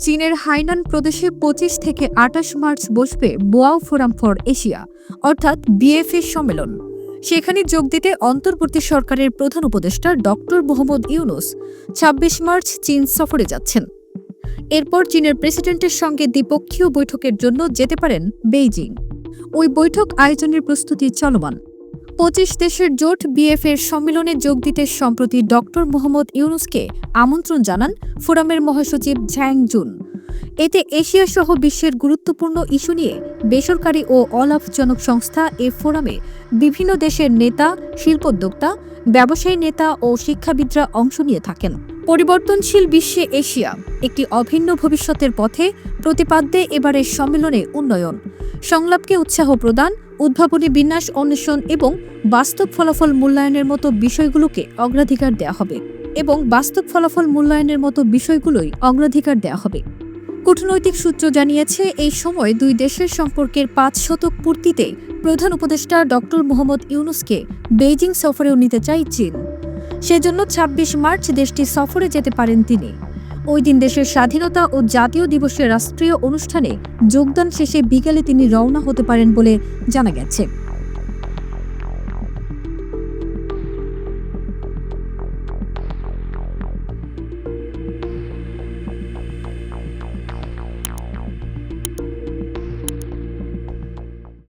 চীনের হাইনান প্রদেশে পঁচিশ থেকে আটাশ মার্চ বসবে বোয়াও ফোরাম ফর এশিয়া, অর্থাৎ বিএফএ সম্মেলন। সেখানে যোগ দিতে অন্তর্বর্তী সরকারের প্রধান উপদেষ্টা ডক্টর মোহাম্মদ ইউনুস ২৬ মার্চ চীন সফরে যাচ্ছেন। এরপর চীনের প্রেসিডেন্টের সঙ্গে দ্বিপক্ষীয় বৈঠকের জন্য যেতে পারেন বেইজিং। ওই বৈঠক আয়োজনের প্রস্তুতি চলমান। পঁচিশ দেশের জোট বিএফ এর সম্মেলনে যোগ দিতে সম্প্রতি ডক্টর মোহাম্মদ ইউনুসকে আমন্ত্রণ জানান ফোরামের মহাসচিব ঝ্যাং জুন। এতে এশিয়া সহ বিশ্বের গুরুত্বপূর্ণ ইস্যু নিয়ে বেসরকারি ও অলাভজনক সংস্থা এ ফোরামে বিভিন্ন দেশের নেতা, শিল্পোদ্যোক্তা, ব্যবসায়ী নেতা ও শিক্ষাবিদরা অংশ নিয়ে থাকেন। পরিবর্তনশীল বিশ্বে এশিয়া, একটি অভিন্ন ভবিষ্যতের পথে প্রতিপাদ্যে এবারের সম্মেলনে উন্নয়ন। সংলাপকে উৎসাহ প্রদান উদ্ভাবনী বিন্যাস, অন্বেষণ এবং বাস্তব ফলাফল মূল্যায়নের মতো বিষয়গুলোকে অগ্রাধিকার দেওয়া হবে এবং বাস্তব ফলাফল মূল্যায়নের মতো বিষয়গুলোই অগ্রাধিকার দেওয়া হবে। কূটনৈতিক সূত্র জানিয়েছে, এই সময় দুই দেশের সম্পর্কের পাঁচ শতক পূর্তিতে প্রধান উপদেষ্টা ডক্টর মোহাম্মদ ইউনুসকে বেইজিং সফরেও নিতে চাই চীন। সেজন্য ২৬ মার্চ দেশটি সফরে যেতে পারেন তিনি। ওই দিন দেশের স্বাধীনতা ও জাতীয় দিবসের রাষ্ট্রীয় অনুষ্ঠানে যোগদান শেষে বিকেলে তিনি রওনা হতে পারেন বলে জানা গেছে।